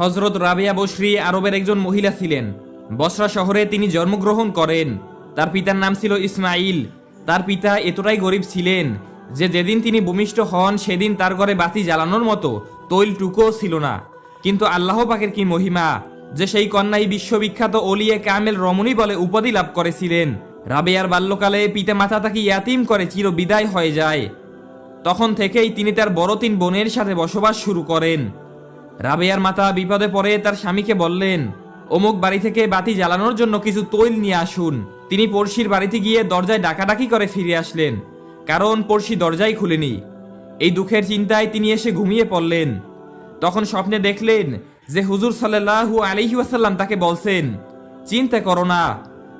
হজরত রাবিয়া বসরি আরবের একজন মহিলা ছিলেন। বসরা শহরে তিনি জন্মগ্রহণ করেন। তার পিতার নাম ছিল ইসমাইল তার পিতা এতটাই গরিব ছিলেন যে যেদিন তিনি ভূমিষ্ঠ হন, সেদিন তার ঘরে বাতি জ্বালানোর মতো তৈলটুকুও ছিল না। কিন্তু আল্লাহ পাকের কি মহিমা যে সেই কন্যাই বিশ্ববিখ্যাত অলিয়ে কামেল রমণী বলে উপাধি লাভ করেছিলেন। রাবেয়ার বাল্যকালে পিতা মাতা তাকে ইয়াতিম করে চির বিদায় হয়ে যায়। তখন থেকেই তিনি তার বড় তিন বোনের সাথে বসবাস শুরু করেন। রাবেয়ার মাতা বিপদে পড়ে তার স্বামীকে বললেন, অমুক বাড়ি থেকে বাতি জ্বালানোর জন্য কিছু তৈল নিয়ে আসুন। তিনি পড়শির বাড়িতে গিয়ে দরজায় ডাকাডাকি করে ফিরে আসলেন, কারণ পড়শি দরজাই খুলেনি। এই দুঃখের চিন্তায় তিনি এসে ঘুমিয়ে পড়লেন। তখন স্বপ্নে দেখলেন যে হুজুর সাল্লাহু আলহি ওয়াসাল্লাম তাকে বলছেন, চিন্তা করো না,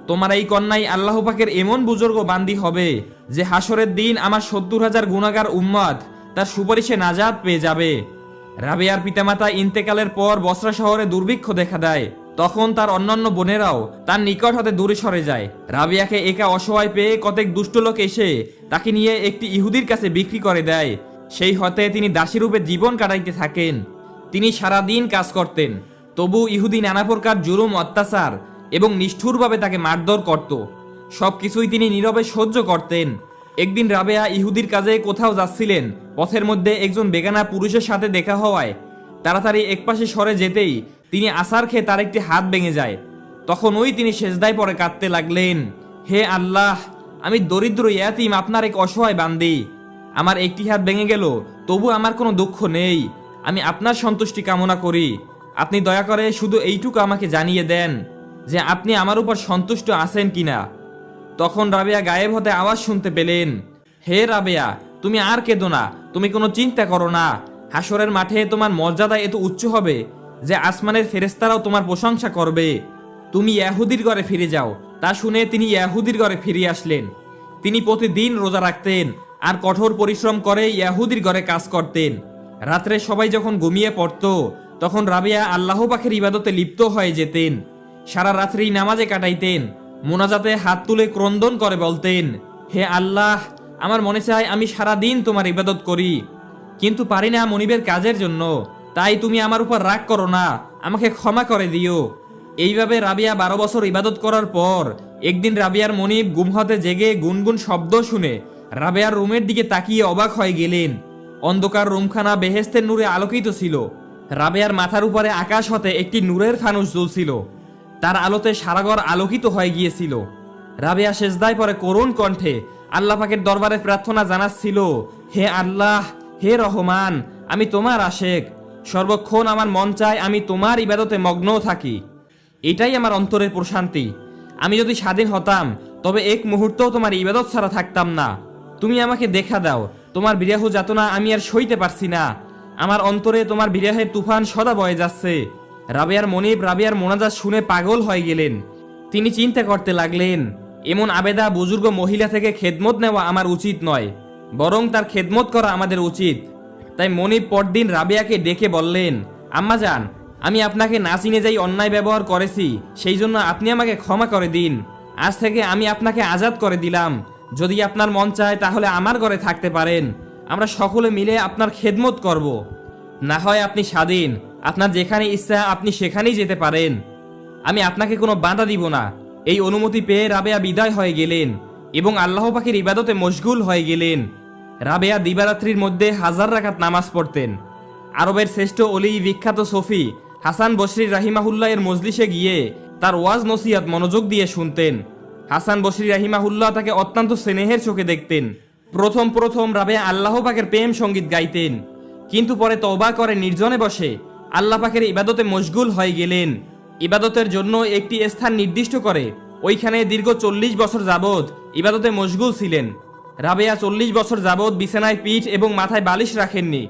তোমার এই কন্যাই আল্লাহ পাকের এমন বুজুর্গ বান্দি হবে যে হাসরের দিন আমার সত্তর হাজার গুণাগার উম্মত তার সুপারিশে নাজাদ পেয়ে যাবে। রাবেয়ার পিতামাতা ইন্তেকালের পর বসরা শহরে দুর্ভিক্ষ দেখা দেয়। তখন তার অন্যান্য বোনেরাও তার নিকট হতে দূরে সরে যায়। রাবিয়াকে একা অসহায় পেয়ে কতক দুষ্ট লোক এসে তাকে নিয়ে একটি ইহুদির কাছে বিক্রি করে দেয়। সেই হতে তিনি দাসী রূপে জীবন কাটাইতে থাকেন। তিনি সারা দিন কাজ করতেন। তবু ইহুদি নানা প্রকার জুলুম, অত্যাচার এবং নিষ্ঠুরভাবে তাকে মারধর করত। সবকিছুই তিনি নীরবে সহ্য করতেন। একদিন রাবেয়া ইহুদির কাজে কোথাও যাচ্ছিলেন। পথের মধ্যে একজন বেগানা পুরুষের সাথে দেখা হওয়ায় তাড়াতাড়ি একপাশে সরে যেতেই তিনি আসার খেয়ে তার একটি হাত ভেঙে যায়। তখন ওই তিনি সেজদায় পরে কাঁদতে লাগলেন, হে আল্লাহ, আমি দরিদ্র ইয়াতিম, আপনার এক অসহায় বান্দি। আমার একটি হাত ভেঙে গেল, তবু আমার কোনো দুঃখ নেই। আমি আপনার সন্তুষ্টি কামনা করি। আপনি দয়া করে শুধু এইটুকু আমাকে জানিয়ে দেন যে আপনি আমার উপর সন্তুষ্ট আছেন কিনা। তখন রাবেয়া গায়েব হতে আওয়াজ শুনতে পেলেন, হে রাবেয়া, তুমি আর কেঁদো না, তুমি কোনো চিন্তা করো না। হাসরের মাঠে তোমার মর্যাদা এত উচ্চ হবে যে আসমানের ফেরেস্তারাও তোমার প্রশংসা করবে। তুমি ইয়াহুদির ঘরে ফিরে যাও। তা শুনে তিনি ইয়াহুদির ঘরে ফিরে আসলেন। তিনি প্রতিদিন রোজা রাখতেন আর কঠোর পরিশ্রম করে ইয়াহুদির ঘরে কাজ করতেন। রাত্রে সবাই যখন ঘুমিয়ে পড়ত, তখন রাবিয়া আল্লাহ পাখের ইবাদতে লিপ্ত হয়ে যেতেন। সারা রাত্রি নামাজে কাটাইতেন। মোনাজাতে হাত তুলে ক্রন্দন করে বলতেন, হে আল্লাহ, আমার মনে চায় আমি সারা দিন তোমার ইবাদত করি। কিন্তু পারি না মনিবের কাজের জন্য। তাই তুমি আমার উপর রাগ করো না, আমাকে ক্ষমা করে দিও। এইভাবে রাবিয়া বারো বছর ইবাদত করার পর একদিন রাবিয়ার মনিব গুম হতে জেগে গুনগুন শব্দ শুনে রাবিয়ার রুমের দিকে তাকিয়ে অবাক হয়ে গেলেন। অন্ধকার রুমখানা বেহেস্তের নূরে আলোকিত ছিল। রাবেয়ার মাথার উপরে আকাশ হতে একটি নূরের ফানুস জ্বলছিল। তার আলোতে সারাঘর আলোকিত হয়ে গিয়েছিল। রাবেয়া শেষদায় পরে করুণ কণ্ঠে আল্লাহ পাকের দরবারে প্রার্থনা জানাচ্ছিল, হে আল্লাহ, হে রহমান, আমি তোমার আশেক। সর্বক্ষণ আমার মন চায় আমি তোমার ইবাদতে মগ্ন থাকি। এটাই আমার অন্তরের প্রশান্তি। আমি যদি স্বাধীন হতাম, তবে এক মুহূর্তও তোমার ইবাদত ছাড়া থাকতাম না। তুমি আমাকে দেখা দাও, তোমার বিরাহ যাতনা আমি আর সইতে পারছি না। আমার অন্তরে তোমার বিরাহের তুফান সদা বয়ে যাচ্ছে। রাবিয়ার মনিব, রাবিয়ার মোনাজাত শুনে পাগল হয়ে গেলেন। তিনি চিন্তা করতে লাগলেন, এমন আবেদা বুজুর্গ মহিলা থেকে খেদমত নেওয়া আমার উচিত নয়, বরং তার খেদমত করা আমাদের উচিত। তাই মনিব পরদিন রাবিয়াকে ডেকে বললেন, আম্মা যান, আমি আপনাকে না চিনে যাই অন্যায় ব্যবহার করেছি, সেই জন্য আপনি আমাকে ক্ষমা করে দিন। আজ থেকে আমি আপনাকে আজাদ করে দিলাম। যদি আপনার মন চায় তাহলে আমার ঘরে থাকতে পারেন। আমরা সকলে মিলে আপনার খেদমত করব। না হয় আপনি স্বাধীন আপনার যেখানে ইচ্ছা, আপনি সেখানেই যেতে পারেন। আমি আপনাকে কোনো বাধা দিব না। এই অনুমতি পেয়ে রাবেয়া বিদায় হয়ে গেলেন এবং আল্লাহ পাখির ইবাদতে মশগুল হয়ে গেলেন। রাবেয়া দিবারাত্রির মধ্যে হাজার রাকাত নামাজ পড়তেন। আরবের শ্রেষ্ঠ অলি বিখ্যাত সফি হাসান বসরি রাহিমাহুল্লাহ এর মজলিসে গিয়ে তার ওয়াজ নসিয়াত মনোযোগ দিয়ে শুনতেন। হাসান বসরি রাহিমাহুল্লাহ তাকে অত্যন্ত স্নেহের চোখে দেখতেন। প্রথম প্রথম রাবেয়া আল্লাহ পাকের প্রেম সংগীত গাইতেন। কিন্তু পরে তওবা করে, নির্জনে বসে। আল্লাহ পাকের ইবাদতে মশগুল হয়ে গেলেন। ইবাদতের জন্য একটি স্থান নির্দিষ্ট করে। ওইখানে দীর্ঘ চল্লিশ বছর যাবৎ ইবাদতে মশগুল ছিলেন। রাবেয়া চল্লিশ বছর যাবৎ বিছানায় পিঠ এবং মাথায় বালিশ রাখেননি।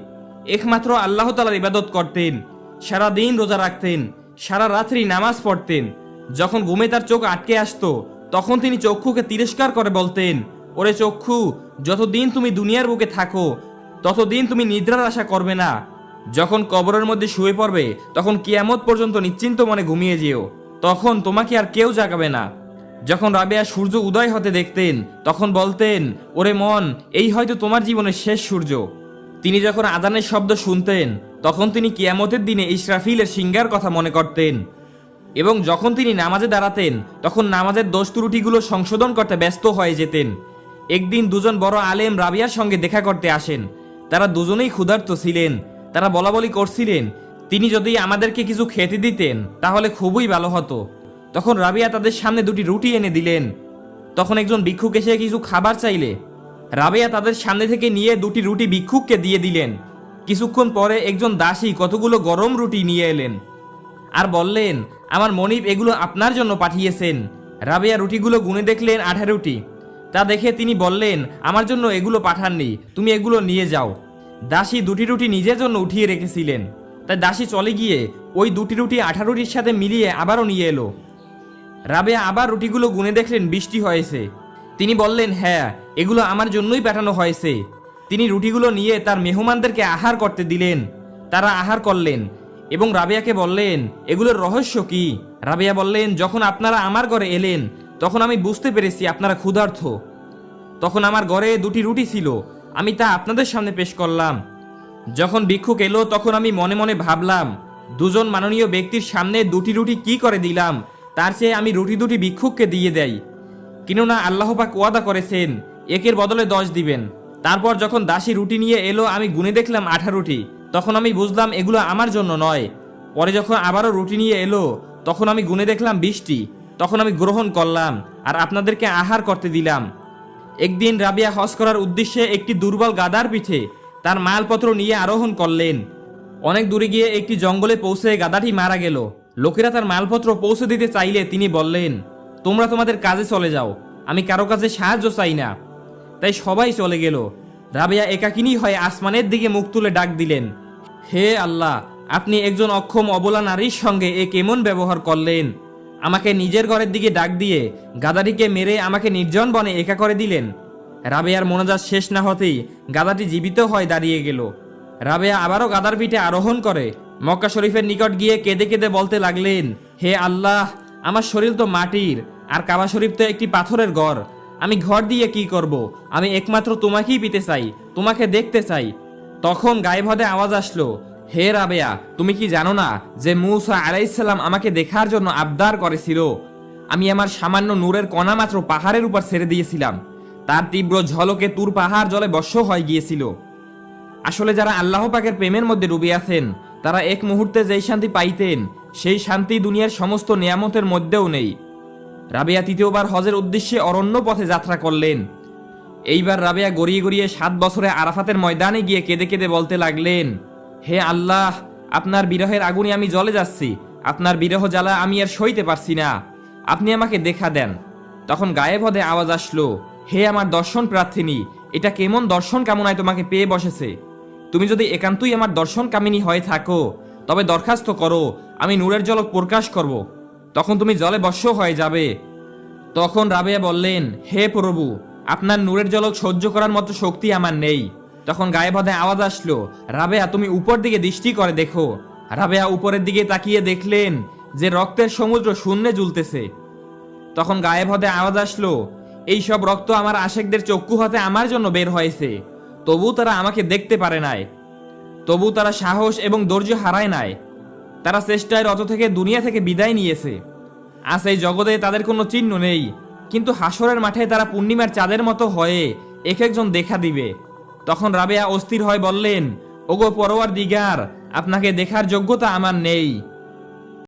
একমাত্র আল্লাহ তালার ইবাদত করতেন। সারা দিন রোজা রাখতেন। সারা রাত্রি নামাজ পড়তেন। যখন ঘুমে তার চোখ আটকে আসত, তখন তিনি চক্ষুকে তিরস্কার করে বলতেন, ওরে চক্ষু, যতদিন তুমি দুনিয়ার বুকে থাকো, ততদিন তুমি নিদ্রার আশা করবে না। যখন কবরের মধ্যে শুয়ে পড়বে, তখন কিয়ামত পর্যন্ত নিশ্চিন্ত মনে ঘুমিয়ে যেও। তখন তোমাকে আর কেউ জাগাবে না। যখন রাবেয়া সূর্য উদয় হতে দেখতেন, তখন বলতেন, ওরে মন, এই হয়তো তোমার জীবনের শেষ সূর্য। তিনি যখন আদানের শব্দ শুনতেন, তখন তিনি কিয়ামতের দিনে ইসরাফিলের সিঙ্গার কথা মনে করতেন। এবং যখন তিনি নামাজে দাঁড়াতেন, তখন নামাজের দোষ ত্রুটিগুলো সংশোধন করতে ব্যস্ত হয়ে যেতেন। একদিন দুজন বড় আলেম রাবিয়ার সঙ্গে দেখা করতে আসেন। তারা দুজনেই ক্ষুধার্ত ছিলেন। তারা বলা বলি করছিলেন, তিনি যদি আমাদেরকে কিছু খেতে দিতেন, তাহলে খুবই ভালো হতো। তখন রাবিয়া তাদের সামনে দুটি রুটি এনে দিলেন। তখন একজন ভিক্ষুক এসে কিছু খাবার চাইলে। রাবেয়া তাদের সামনে থেকে নিয়ে দুটি রুটি ভিক্ষুককে দিয়ে দিলেন। কিছুক্ষণ পরে একজন দাসী কতগুলো গরম রুটি নিয়ে এলেন। আর বললেন, আমার মনিব এগুলো আপনার জন্য পাঠিয়েছেন। রাবেয়া রুটিগুলো গুনে দেখলেন আঠারোটি তা দেখে তিনি বললেন, আমার জন্য এগুলো পাঠাননি, তুমি এগুলো নিয়ে যাও। দাসী দুটি রুটি নিজের জন্য উঠিয়ে রেখেছিলেন। তাই দাসী চলে গিয়ে ওই দুটি রুটি আঠারোটির সাথে মিলিয়ে আবারও নিয়ে এলো। রাবেয়া আবার রুটিগুলো গুনে দেখলেন বৃষ্টি হয়েছে। তিনি বললেন হ্যাঁ এগুলো আমার জন্যই পাঠানো হয়েছে। তিনি রুটিগুলো নিয়ে তার মেহমানদেরকে আহার করতে দিলেন। তারা আহার করলেন এবং রাবেয়াকে বললেন, এগুলোর রহস্য কি? রাবেয়া বললেন, যখন আপনারা আমার ঘরে এলেন, তখন আমি বুঝতে পেরেছি আপনারা ক্ষুধার্থ তখন আমার ঘরে দুটি রুটি ছিল আমি তা আপনাদের সামনে পেশ করলাম। যখন ভিক্ষুক এলো, তখন আমি মনে মনে ভাবলাম, দুজন মাননীয় ব্যক্তির সামনে দুটি রুটি কি করে দিলাম? তার চেয়ে আমি রুটি দুটি ভিক্ষুককে দিয়ে দেই। কেননা আল্লাহ পাক ওয়াদা করেছেন, একের বদলে দশ দিবেন। তারপর যখন দাসী রুটি নিয়ে এলো, আমি গুনে দেখলাম আঠারোটি তখন আমি বুঝলাম, এগুলো আমার জন্য নয়। পরে যখন আবারও রুটি নিয়ে এলো, তখন আমি গুনে দেখলাম বিশটি। তখন আমি গ্রহণ করলাম, আর আপনাদেরকে আহার করতে দিলাম। একদিন রাবিয়া হজ করার উদ্দেশ্যে একটি দুর্বল গাদার পিঠে তার মালপত্র নিয়ে আরোহণ করলেন। অনেক দূরে গিয়ে একটি জঙ্গলে পৌঁছে গাদাটি মারা গেল। লোকেরা তার মালপত্র পৌঁছে দিতে চাইলে তিনি বললেন, তোমরা তোমাদের কাজে চলে যাও, আমি কারও কাছে সাহায্য চাই না। তাই সবাই চলে গেল। রাবিয়া একাকিনী হয়ে আসমানের দিকে মুখ তুলে ডাক দিলেন, হে আল্লাহ, আপনি একজন অক্ষম অবলা নারীর সঙ্গে এ কেমন ব্যবহার করলেন? আমাকে নিজের ঘরের দিকে ডাক দিয়ে গাদাটিকে মেরে আমাকে নির্জন বনে একা করে দিলেন। রাবেয়ার মনোজাত শেষ না হতেই গাদাটি জীবিত হয়ে দাঁড়িয়ে গেল। রাবেয়া আবারও গাদার পিঠে আরোহণ করে, মক্কা শরীফের নিকট গিয়ে কেঁদে কেঁদে বলতে লাগলেন, হে আল্লাহ, আমার শরীর তো মাটির, আর কাবা শরীফ তো একটি পাথরের ঘর। আমি ঘর দিয়ে কি করব? আমি একমাত্র তোমাকেই পিতে চাই, তোমাকে দেখতে চাই। তখন গায়ে ভদে আওয়াজ আসলো হে রাবেয়া, তুমি কি জানো না যে মুসা আলাইসাল্লাম আমাকে দেখার জন্য আবদার করেছিল? আমি আমার সামান্য নূরের কণা মাত্র পাহাড়ের উপর ছেড়ে দিয়েছিলাম। তার তীব্র ঝলকে তুর পাহাড় জলে বর্ষ হয়ে গিয়েছিল। আসলে যারা আল্লাহ পাকের প্রেমের মধ্যে ডুবে আছেন, তারা এক মুহূর্তে যেই শান্তি পাইতেন, সেই শান্তি দুনিয়ার সমস্ত নিয়ামতের মধ্যেও নেই। রাবেয়া তৃতীয়বার হজের উদ্দেশ্যে অরণ্য পথে যাত্রা করলেন। এইবার রাবেয়া গড়িয়ে গড়িয়ে সাত বছরে আরাফাতের ময়দানে গিয়ে কেঁদে কেঁদে বলতে লাগলেন হে আল্লাহ, আপনার বিরহের আগুনে আমি জ্বলে যাচ্ছি, আপনার বিরহ জ্বালা আমি আর সইতে পারছি না। আপনি আমাকে দেখা দেন। তখন গায়ে ভদে আওয়াজ আসলো, হে আমার দর্শন প্রার্থিনী, এটা কেমন দর্শন কামনায় তোমাকে পেয়ে বসেছে? তুমি যদি একান্তই আমার দর্শন কামিনী হয়ে থাকো, তবে দরখাস্ত করো, আমি নূরের জলক প্রকাশ করব। তখন তুমি জলে বর্ষ হয়ে যাবে। তখন রাবেয়া বললেন, হে প্রভু, আপনার নূরের জলক সহ্য করার মতো শক্তি আমার নেই। তখন গায়ে ভদে আওয়াজ আসলো, রাবেয়া, তুমি উপর দিকে দৃষ্টি করে দেখো। রাবেয়া উপরের দিকে তাকিয়ে দেখলেন যে রক্তের সমুদ্র শূন্যে জ্বলতেছে তখন গায়ে ভদে আওয়াজ আসলো, এই সব রক্ত আমার আশেকদের চক্ষু হাতে আমার জন্য বের হয়েছে। তবু তারা আমাকে দেখতে পারে নাই। তবু তারা সাহস এবং ধৈর্য হারায় নাই। তারা চেষ্টায় রত থেকে দুনিয়া থেকে বিদায় নিয়েছে। আজ এই জগতে তাদের কোনো চিহ্ন নেই। কিন্তু হাসরের মাঠে তারা পূর্ণিমার চাঁদের মতো হয়ে এক একজন দেখা দিবে। তখন রাবেয়া অস্থির হয় বললেন ওগো পরোয়ার দিগার আপনাকে দেখার যোগ্যতা আমার নেই।